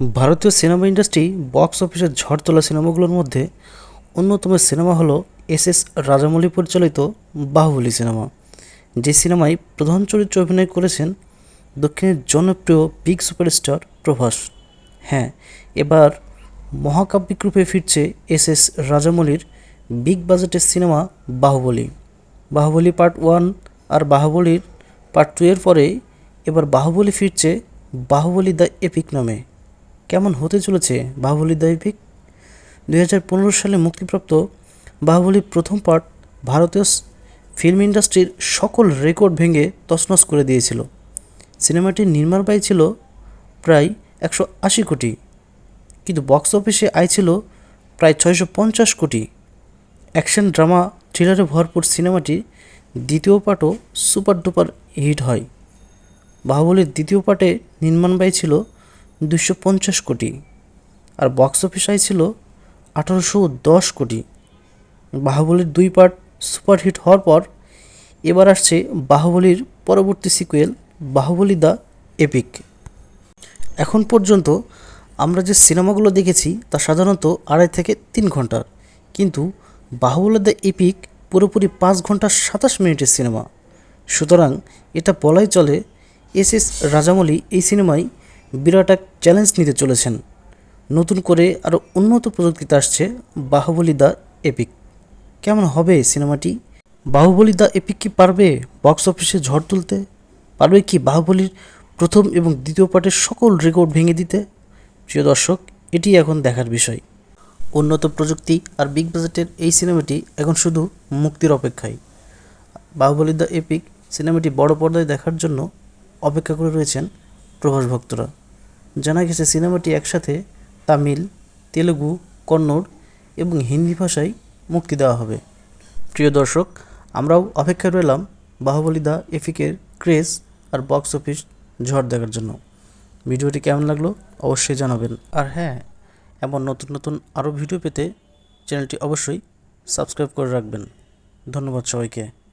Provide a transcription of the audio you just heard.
ভারতীয় cinema industry box অফিসের ঝড় তোলা সিনেমাগুলোর মধ্যে অন্যতম সিনেমা হলো এস এস রাজামৌলি পরিচালিত বাহুবলী সিনেমা। যে সিনেমায় প্রধান চরিত্রে অভিনয় করেছেন দক্ষিণের জনপ্রিয় বিগ সুপারস্টার প্রভাস। হ্যাঁ এবার মহাকাব্যিক রূপে ফিরছে এস এস রাজামৌলির বিগ বাজেটের cinema Baahubali. Baahubali part one আর বাহুবলীর পার্ট টু এর পরে এবার বাহুবলী ফিরছে বাহুবলী দ্য এপিক নামে। কেমন হতে চলেছে বাহুবলী এপিক দুই সালে মুক্তিপ্রাপ্ত বাহুবলীর প্রথম পার্ট ভারতীয় ফিল্ম ইন্ডাস্ট্রির সকল রেকর্ড ভেঙে তছনছ করে দিয়েছিল। সিনেমাটির নির্মাণ ব্যয় ছিল প্রায় একশো আশি কোটি, কিন্তু বক্স অফিসে আয় ছিল প্রায় ছয়শো পঞ্চাশ কোটি। অ্যাকশন, ড্রামা, থ্রিলারে ভরপুর সিনেমাটি দ্বিতীয় পার্টও সুপার ডুপার হিট হয়। বাহুবলীর দ্বিতীয় পার্টে নির্মাণ ব্যয় ছিল দুশো পঞ্চাশ কোটি। আর বক্স অফিস আয় ছিল আঠারোশো দশ কোটি। বাহুবলীর দুই পার্ট সুপারহিট হওয়ার পর এবার আসছে বাহুবলীর পরবর্তী সিকুয়েল বাহুবলী দ্য এপিক এখন পর্যন্ত আমরা যে সিনেমাগুলো দেখেছি তা সাধারণত আড়াই থেকে তিন ঘণ্টার। কিন্তু বাহুবলী দ্য এপিক পুরোপুরি পাঁচ ঘণ্টা সাতাশ মিনিটের সিনেমা। সুতরাং এটা বলাই চলে এস এস রাজামৌলি এই সিনেমায় বিরাট এক চ্যালেঞ্জ নিতে চলেছেন। নতুন করে আরও উন্নত প্রযুক্তিতে আসছে বাহুবলী দ্য এপিক কেমন হবে সিনেমাটি? বাহুবলী দ্য এপিক কি পারবে? বক্স অফিসে ঝড় তুলতে? পারবে কি বাহুবলীর প্রথম এবং দ্বিতীয় পার্টের সকল রেকর্ড ভেঙে দিতে? প্রিয় দর্শক, এটি এখন দেখার বিষয়। উন্নত প্রযুক্তি আর বিগ বাজেটের এই সিনেমাটি এখন শুধু মুক্তির অপেক্ষায়। বাহুবলী দ্য এপিক সিনেমাটি বড় পর্দায় দেখার জন্য অপেক্ষা করে রয়েছেন প্রভাস ভক্তরা। জানা গেছে সিনেমাটি একসাথে তামিল, তেলেগু, কন্নড় এবং হিন্দি ভাষায় মুক্তি দেওয়া হবে। প্রিয় দর্শক, আমরাও অপেক্ষা রইলাম বাহুবলী দা এফিকের ক্রেজ আর বক্স অফিস ঝড় দেখার জন্য। ভিডিওটি কেমন লাগল অবশ্যই জানাবেন। আর হ্যাঁ এমন নতুন নতুন আরও ভিডিও পেতে চ্যানেলটি অবশ্যই সাবস্ক্রাইব করে রাখবেন। ধন্যবাদ সবাইকে।